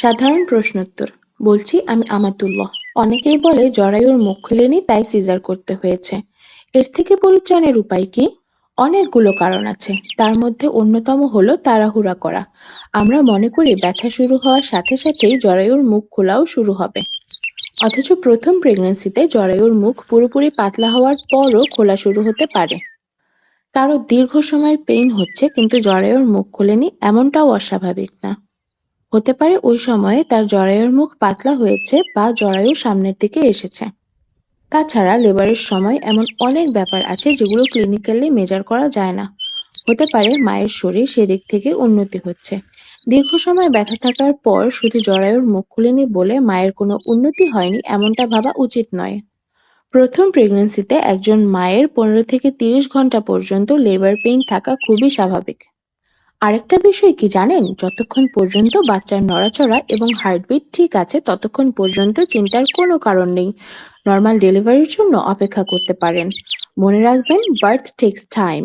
সাধারণ প্রশ্নোত্তর। বলছি আমি আমাতুল্লাহ। অনেকেই বলে জরায়ুর মুখ খুলেনি, তাই সিজার করতে হয়েছে। এর থেকে পরিত্রাণের উপায় কি? অনেকগুলো কারণ আছে। তার মধ্যে অন্যতম হলো তাড়াহুড়া করা। আমরা মনে করি ব্যথা শুরু হওয়ার সাথে সাথেই জরায়ুর মুখ খোলাও শুরু হবে। অথচ প্রথম প্রেগন্যান্সিতে জরায়ুর মুখ পুরোপুরি পাতলা হওয়ার পরও খোলা শুরু হতে পারে। কারও দীর্ঘ সময় পেইন হচ্ছে, কিন্তু জরায়ুর মুখ খোলেনি এমনটাও অস্বাভাবিক না। হতে পারে ওই সময়ে তার জরায়ুর মুখ পাতলা হয়েছে বা জরায়ু সামনের দিকে এসেছে। তাছাড়া লেবারের সময় এমন অনেক ব্যাপার আছে যেগুলো ক্লিনিক্যালি মেজার করা যায় না। হতে পারে মায়ের শরীর সেদিক থেকে উন্নতি হচ্ছে। দীর্ঘ সময় ব্যথা থাকার পর শুধু জরায়ুর মুখ খুলেনি বলে মায়ের কোনো উন্নতি হয়নি এমনটা ভাবা উচিত নয়। প্রথম প্রেগন্যান্সিতে একজন মায়ের পনেরো থেকে তিরিশ ঘণ্টা পর্যন্ত লেবার পেইন থাকা খুবই স্বাভাবিক। আরেকটা বিষয় কি জানেন? যতক্ষণ পর্যন্ত বাচ্চার নড়াচড়া এবং হার্টবিট ঠিক আছে, ততক্ষণ পর্যন্ত চিন্তার কোনো কারণ নেই। নর্মাল ডেলিভারির জন্য অপেক্ষা করতে পারেন। মনে রাখবেন বার্থ টেক্স টাইম